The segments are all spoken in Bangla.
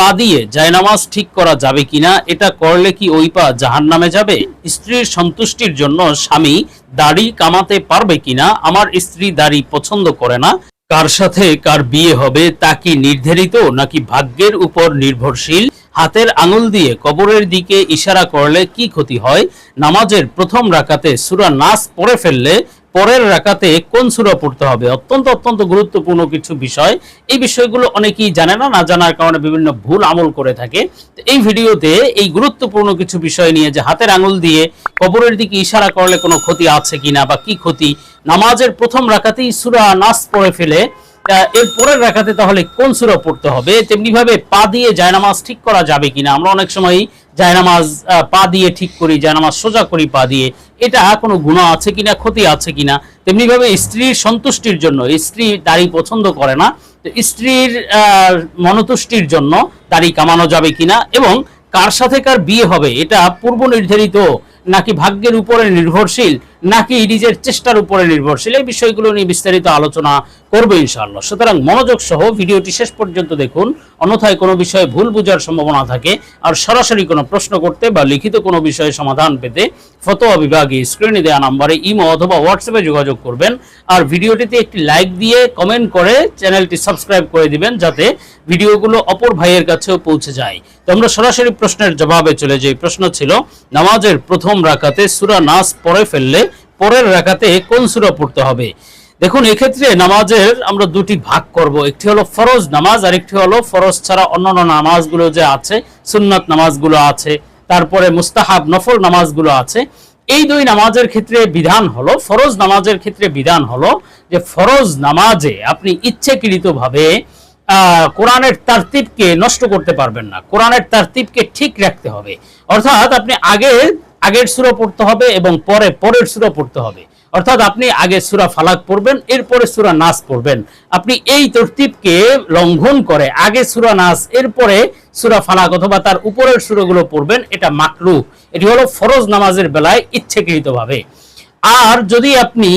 পা দিয়ে জায়নামাজ ঠিক করা যাবে কিনা, এটা করলে কি ওই পা জাহান নামে যাবে? স্ত্রীর সন্তুষ্টির জন্য স্বামী দাড়ি কামাতে পারবে কিনা? আমার স্ত্রী দাড়ি পছন্দ করে না। কার সাথে কার বিয়ে হবে তা কি নির্ধারিত নাকি ভাগ্যের উপর নির্ভরশীল? হাতের আঙুল দিয়ে কবরের দিকে ইশারা করলে কি ক্ষতি হয়? নামাজের প্রথম রাকাতে সুরা নাস পড়ে ফেললে পরের রাকাতে কোন সূরা পড়তে হবে? অত্যন্ত অত্যন্ত গুরুত্বপূর্ণ কিছু বিষয়। এই বিষয়গুলো অনেকেই জানে না না জানার কারণে বিভিন্ন ভুল আমল করে থাকে। এই ভিডিওতে এই গুরুত্বপূর্ণ কিছু বিষয় নিয়ে যে হাতের আঙুল দিয়ে কবরের দিকে ইশারা করলে কোনো ক্ষতি আছে কিনা বা কি ক্ষতি, নামাজের প্রথম রাকাতেই সূরা নাস পড়ে ফেলে এর পরের রাখাতে তাহলে কোন সূরা পড়তে হবে? তেমনিভাবে পা দিয়ে জায়নামাজ ঠিক করা যাবে কিনা? আমরা অনেক সময় জায়নামাজ পা দিয়ে ঠিক করি, জায়নামাজ সোজা করি পা দিয়ে, এটা কোনো গুণা আছে কিনা, ক্ষতি আছে কিনা? তেমনি ভাবে স্ত্রীর সন্তুষ্টির জন্য, স্ত্রী দাড়ি পছন্দ করে না, তো স্ত্রীর মনতুষ্টির জন্য দাড়ি কামানো যাবে কিনা এবং কার সাথে কার বিয়ে হবে, এটা পূর্ব নির্ধারিত, নাকি ভাগ্যের উপরে নির্ভরশীল, নাকি নিজের চেষ্টার উপরে নির্ভরশীল, এই বিষয়গুলো নিয়ে বিস্তারিত আলোচনা করব ইনশাআল্লাহ। সুতরাং মনোযোগ সহ ভিডিওটি শেষ পর্যন্ত দেখুন। অন্যথায় কোনো বিষয়ে ভুল বোঝার সম্ভাবনা থাকে আর সরাসরি কোনো প্রশ্ন করতে বা লিখিত কোনো বিষয়ে সমাধান পেতে ফতোয়া বিভাগে স্ক্রিনে দেওয়া নাম্বারে ইমো অথবা হোয়াটসঅ্যাপে যোগাযোগ করবেন। আর ভিডিওটিতে একটি লাইক দিয়ে কমেন্ট করে চ্যানেলটি সাবস্ক্রাইব করে দিবেন যাতে ভিডিওগুলো অপর ভাইয়ের কাছেও পৌঁছে যায়। তো আমরা সরাসরি প্রশ্নের জবাবে চলে যাই। প্রশ্ন ছিল, নামাজের প্রথম রাকাতে সূরা নাস পড়ে ফেললে পরের রাকাতে কোন সূরা পড়তে হবে? দেখুন, এক্ষেত্রে নামাজের আমরা দুটি ভাগ করব। একটি হলো ফরজ নামাজ আর একটি হলো ফরজ ছাড়া অন্যান্য নামাজগুলো যে আছে, সুন্নাত নামাজগুলো আছে, তারপরে মুস্তাহাব, নফল নামাজগুলো আছে। এই দুই নামাজের ক্ষেত্রে বিধান হলো, ফরজ নামাজের ক্ষেত্রে বিধান হলো যে ফরজ নামাজে আপনি ইচ্ছাকৃতভাবে কোরআনের তারতিবকে নষ্ট করতে পারবেন না। কোরআনের তারতিবকে ঠিক রাখতে হবে। অর্থাৎ আপনি আগে আগের সুরা পড়তে হবে এবং পরে, পরের সুরা পড়তে হবে। অর্থাৎ আপনি আগে সুরা ফালাক পড়বেন, এরপরে সুরা নাস পড়বেন। আপনি এই তরতিবকে লঙ্ঘন করে আগে সুরা নাস, এরপরে সুরা ফালাক অথবা তার উপরের সুরগুলো পড়বেন, এটা মাকরু। এটি হলো ফরজ নামাজের বেলায় ইচ্ছাকৃতভাবে। আর যদি আপনি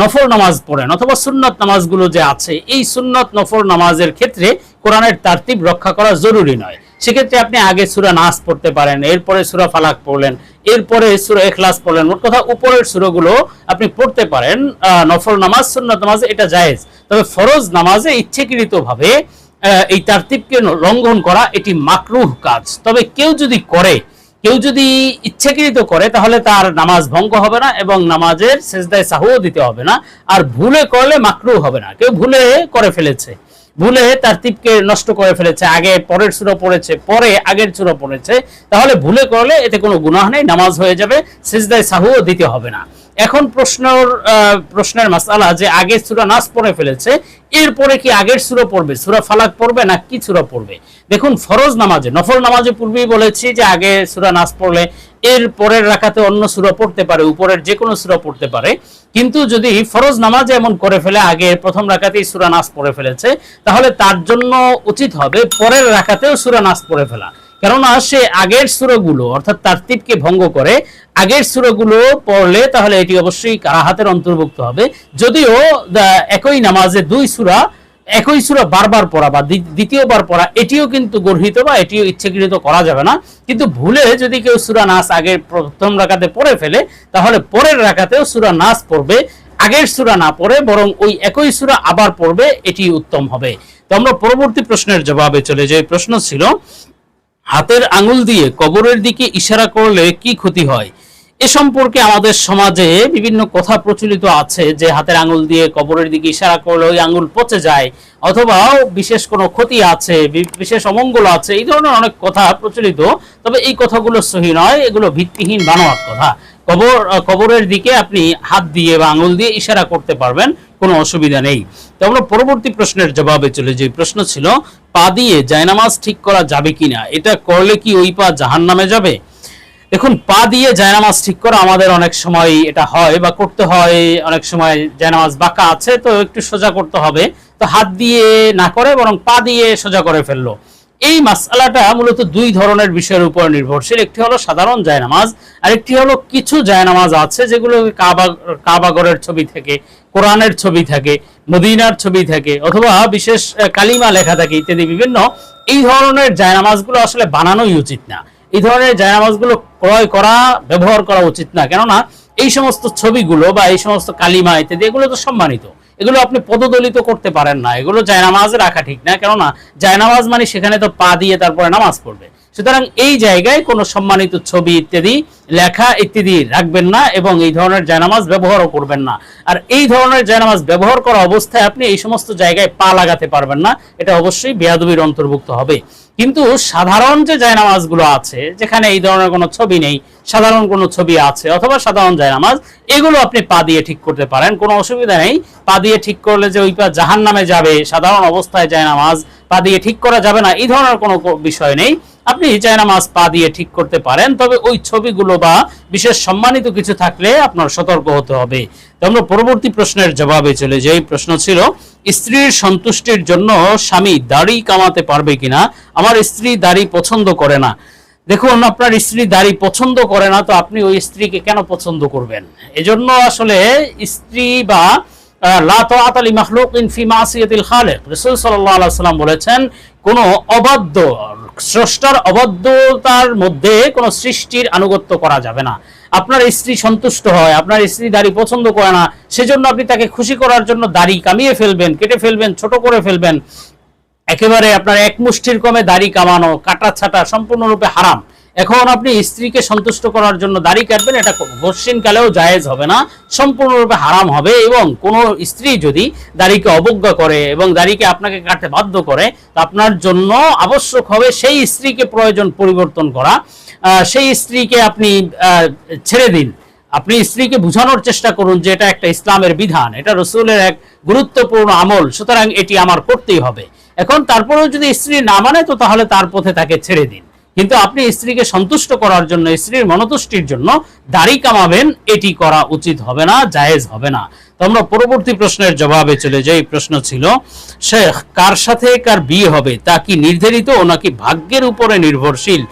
নফল নামাজ পড়েন অথবা সুন্নত নামাজগুলো যে আছে, এই সুন্নত নফল নামাজের ক্ষেত্রে কোরআনের তারতিব রক্ষা করা জরুরি নয়। সেক্ষেত্রে আপনি আগে সুরা নাস পড়তে পারেন, এরপরে সুরা ফালাক পড়লেন, এরপরে সুরা এখলাস পড়লেন। মোট কথা উপরের সুরগুলো আপনি পড়তে পারেন নফল নামাজ, সুন্নত নামাজ, এটা জায়েজ। তবে ফরজ নামাজে ইচ্ছাকৃতভাবে এই তারতিবকে লঙ্ঘন করা এটি মাকরুহ কাজ। তবে কেউ যদি করে, কেউ যদি ইচ্ছাকৃত করে, তাহলে তার নামাজ ভঙ্গ হবে না এবং নামাজের সেজদায় সাহুও দিতে হবে না। আর ভুলে করলে মাকরু হবে না। কেউ ভুলে করে ফেলেছে। ভুলে তার তীপকে নষ্ট করে ফেলেছে, আগে পরের সুরা পড়েছে, পরে আগের সুরা পড়েছে। তাহলে ভুলে করলে এতে কোনো গুনাহ নেই, নামাজ হয়ে যাবে, সিজদায় সাহুও দিতে হবে না। এখন প্রশ্নর প্রশ্নের মাসালা যে আগে সুরা নাস পড়ে ফেলেছে এরপরে কি আগের সুরা পড়বে? সুরা ফালাক পড়বে না কি সুরা পড়বে? দেখুন, ফরজ নামাজে, নফল নামাজে পূর্বেই বলেছি যে আগে সুরা নাস পড়লে এর পরের রাখাতে অন্য সুরা পড়তে পারে, উপরের যে কোনো সুরা পড়তে পারে। কিন্তু যদি ফরজ নামাজে এমন করে ফেলে, আগে প্রথম রাখাতেই সুরা নাস পড়ে ফেলেছে, তাহলে তার জন্য উচিত হবে পরের রাখাতেও সুরা নাস পড়ে ফেলা। কেননা সে আগের সুরগুলো, অর্থাৎ তারতিবকে ভঙ্গ করে, আগের সুরগুলো পড়লে তাহলে এটি অবশ্যই কারাহাতের অন্তর্ভুক্ত হবে। যদিও একই নামাজে দুই সুরা, একই সুরা বারবার পড়া বা দ্বি- দ্বিতীয়বার পড়া, এটিও কিন্তু গর্হিত বা এটিও ইচ্ছাকৃত করা যাবে না। কিন্তু ভুলে যদি কেউ সুরা নাস আগের প্রথম রাখাতে পড়ে ফেলে, তাহলে পরের রাখাতেও সুরা নাস পড়বে। আগের সুরা না পড়ে, বরং ওই একই সুরা আবার পড়বে, এটি উত্তম হবে। তো আমরা পরবর্তী প্রশ্নের জবাবে চলে যাই। প্রশ্ন ছিল হাতের আঙুল দিয়ে কবরের দিকে ইশারা করলে কি ক্ষতি হয়? এ সম্পর্কে আমাদের সমাজে বিভিন্ন কথা প্রচলিত আছে যে হাতের আঙুল দিয়ে কবরের দিকে ইশারা করলে ওই আঙুল পচে যায়, অথবা বিশেষ কোনো ক্ষতি আছে বিশেষ অমঙ্গল আছে, এই ধরনের অনেক কথা প্রচলিত। তবে এই কথাগুলো সহি নয়, এগুলো ভিত্তিহীন বানোয়ার কথা। কবর, কবরের দিকে আপনি হাত দিয়ে বা আঙুল দিয়ে ইশারা করতে পারবেন, কোনো অসুবিধা নেই। তো আমরা পরবর্তী প্রশ্নের জবাবে চলে যে প্রশ্ন ছিল, পা দিয়ে জায়নামাজ ঠিক করা যাবে কিনা? এটা করলে কি ওই পা জাহান নামে যাবে? দেখুন, পা দিয়ে জায়নামাজ ঠিক করা আমাদের অনেক সময় এটা হয় বা করতে হয়, অনেক সময় জায়নামাজ বাঁকা আছে, তো একটু সোজা করতে হবে। তো হাত দিয়ে না করে, বরং পা দিয়ে সোজা করে ফেলল। এই মাসালাটা মূলত দুই ধরনের বিষয়ের উপর নির্ভরশীল। একটি হলো সাধারণ জায়নামাজ আর একটি হলো কিছু জায়নামাজ আছে যেগুলো কাবা, কাবাগরের ছবি থেকে, কোরআনের ছবি থাকে, মদিনার ছবি থাকে, অথবা বিশেষ কালিমা লেখা থাকে ইত্যাদি বিভিন্ন। এই ধরনের জায়নামাজগুলো আসলে বানানোই উচিত না। এই ধরনের জায়নামাজগুলো ক্রয় করা, ব্যবহার করা উচিত না। কেননা এই সমস্ত ছবিগুলো বা এই সমস্ত কালিমা ইত্যাদি, এগুলো তো সম্মানিত। এগুলো আপনি পদদলিত করতে পারেন না। এগুলো জায়নামাজ রাখা ঠিক না। কেননা জায়নামাজ মানে সেখানে তো পা দিয়ে তারপরে নামাজ পড়বে। সুতরাং এই জায়গায় কোনো সম্মানিত ছবি ইত্যাদি, লেখা ইত্যাদি রাখবেন না এবং এই ধরনের জায়নামাজ ব্যবহারও করবেন না। আর এই ধরনের জায়নামাজ ব্যবহার করা অবস্থায় আপনি এই সমস্ত জায়গায় পা লাগাতে পারবেন না, এটা অবশ্যই বেয়াদবির অন্তর্ভুক্ত হবে। কিন্তু সাধারণ যে জায়নামাজগুলো আছে, যেখানে এই ধরনের কোনো ছবি নেই, সাধারণ কোনো ছবি আছে অথবা সাধারণ জায়নামাজ, এগুলো আপনি পা দিয়ে ঠিক করতে পারেন, কোনো অসুবিধা নেই। পা দিয়ে ঠিক করলে যে ওই পা জাহান নামে যাবে, সাধারণ অবস্থায় জায়নামাজ পা দিয়ে ঠিক করা যাবে না, এই ধরনের কোনো বিষয় নেই। আপনি জায়নামাজ পা দিয়ে ঠিক করতে পারেন, তবে ওই ছবিগুলো বা বিশেষ সম্মানিত কিছু থাকলে আপনার সতর্ক হতে হবে। তো আমরা পরবর্তী প্রশ্নের জবাবে চলে যাই। প্রশ্ন ছিল, স্ত্রীর সন্তুষ্টির জন্য স্বামী দাড়ি কামাতে পারবে কিনা? আমার স্ত্রী দাড়ি পছন্দ করে না। দেখুন, আপনার স্ত্রী দাড়ি পছন্দ করে না, তো আপনি ওই স্ত্রীকে কেন পছন্দ করবেন? এজন্য আসলে স্ত্রী বা বলেছেন, কোন অবাধ্য স্রষ্টার অবাধ্যতার মধ্যে কোন সৃষ্টির আনুগত্য করা যাবে না। আপনার স্ত্রী সন্তুষ্ট হয়, আপনার স্ত্রী দাড়ি পছন্দ করে না, সেজন্য আপনি তাকে খুশি করার জন্য দাড়ি কামিয়ে ফেলবেন, কেটে ফেলবেন, ছোট করে ফেলবেন। একেবারে আপনার এক মুষ্টির কমে দাড়ি কামানো, কাটা ছাটা সম্পূর্ণরূপে হারাম। এখন আপনি স্ত্রীকে সন্তুষ্ট করার জন্য দাড়ি কাটবেন, এটা বর্ষিন কালেও জায়েজ হবে না, সম্পূর্ণরূপে হারাম হবে এবং কোন স্ত্রী যদি দাড়িকে অবজ্ঞা করে এবং দাড়িকে আপনাকে কাটতে বাধ্য করে আপনার জন্য আবশ্যক হবে সেই স্ত্রীকে প্রয়োজন পরিবর্তন করা। সেই স্ত্রীকে আপনি ছেড়ে দিন। আপনি স্ত্রীকে বোঝানোর চেষ্টা করুন যে এটা একটা ইসলামের বিধান, এটা রসুলের এক গুরুত্বপূর্ণ আমল, সুতরাং এটি আমার করতেই হবে। এখন তারপরেও যদি স্ত্রী না মানে তো তাহলে তার পথে তাকে ছেড়ে দিন। কিন্তু আপনি স্ত্রীকে সন্তুষ্ট করার জন্য, স্ত্রীর মনতুষ্টির জন্য দাড়ি কামাবেন, এটি করা উচিত হবে না, জায়েজ হবে না। তো আমরা পরবর্তী প্রশ্নের জবাবে চলে যাই। প্রশ্ন ছিল, শেখ কার সাথে কার বিয়ে হবে? তা কি নির্ধারিত ও নাকি ভাগ্যের উপরে নির্ভরশীল?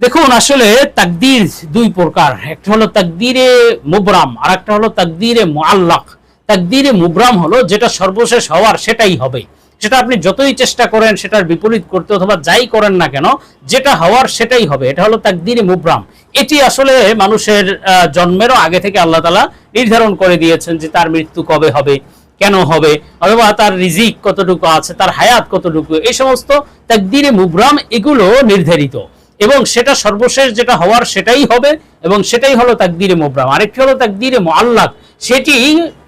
দেখুন, আসলে তাকদির দুই প্রকার। একটা হলো তাকদিরে মুবরাম আর একটা হলো তাকদিরে মুআল্লাক। তাকদিরে মুবরাম হলো যেটা সর্বশেষ হওয়ার, সেটাই হবে। সেটা আপনি যতই চেষ্টা করেন সেটার বিপরীত করতে অথবা যাই করেন না কেন, যেটা হওয়ার সেটাই হবে। এটা হলো তাকদিরে মুবরাম। এটি আসলে মানুষের জন্মেরও আগে থেকে আল্লাহ তালা নির্ধারণ করে দিয়েছেন যে তার মৃত্যু কবে হবে, কেন হবে, অথবা তার রিজিক কতটুকু আছে, তার হায়াত কতটুকু, এই সমস্ত তাকদিরে মুবরাম এগুলো নির্ধারিত। এবং সেটা সর্বশেষ যেটা হওয়ার সেটাই হবে এবং সেটাই হলো তাকদিরে মোবরাম। আরেকটি হলো তাকদিরে মোয়াল্লাক সেটি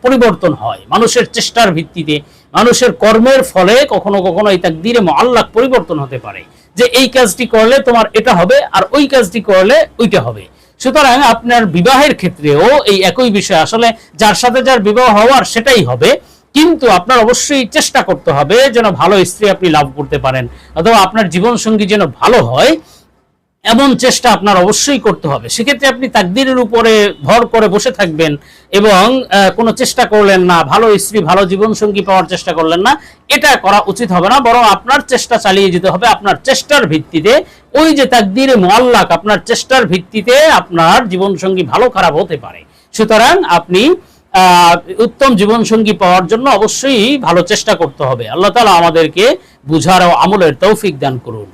পরিবর্তন হয় মানুষের চেষ্টার ভিত্তিতে। মানুষের কর্মের ফলে কখনো কখনো এই তাকদিরে মোয়াল্লাক পরিবর্তন হতে পারে। যে এই কাজটি করলে তোমার এটা হবে আর ওই কাজটি করলে ওইটা হবে। সুতরাং আপনার বিবাহের ক্ষেত্রেও এই একই বিষয় আসলে যার সাথে যার বিবাহ হওয়ার সেটাই হবে। কিন্তু আপনার অবশ্যই চেষ্টা করতে হবে যেন ভালো স্ত্রী আপনি লাভ করতে পারেন। অথবা আপনার জীবন সঙ্গী যেন ভালো হয় এমন চেষ্টা আপনার অবশ্যই করতে হবে। সেক্ষেত্রে আপনি তাকদিরের উপরে ভর করে বসে থাকবেন এবং কোনো চেষ্টা করলেন না, ভালো স্ত্রী, ভালো জীবন সঙ্গী পাওয়ার চেষ্টা করলেন না, এটা করা উচিত হবে না, বরং আপনার চেষ্টা চালিয়ে যেতে হবে আপনার চেষ্টার ভিত্তিতে। ওই যে তাকদিরে মোয়াল্লাক, আপনার চেষ্টার ভিত্তিতে আপনার জীবন সঙ্গী ভালো খারাপ হতে পারে। সুতরাং আপনি উত্তম জীবন সঙ্গী পাওয়ার জন্য অবশ্যই ভালো চেষ্টা করতে হবে। আল্লাহ তালা আমাদেরকে বুঝার ও আমলের তৌফিক দান করুন।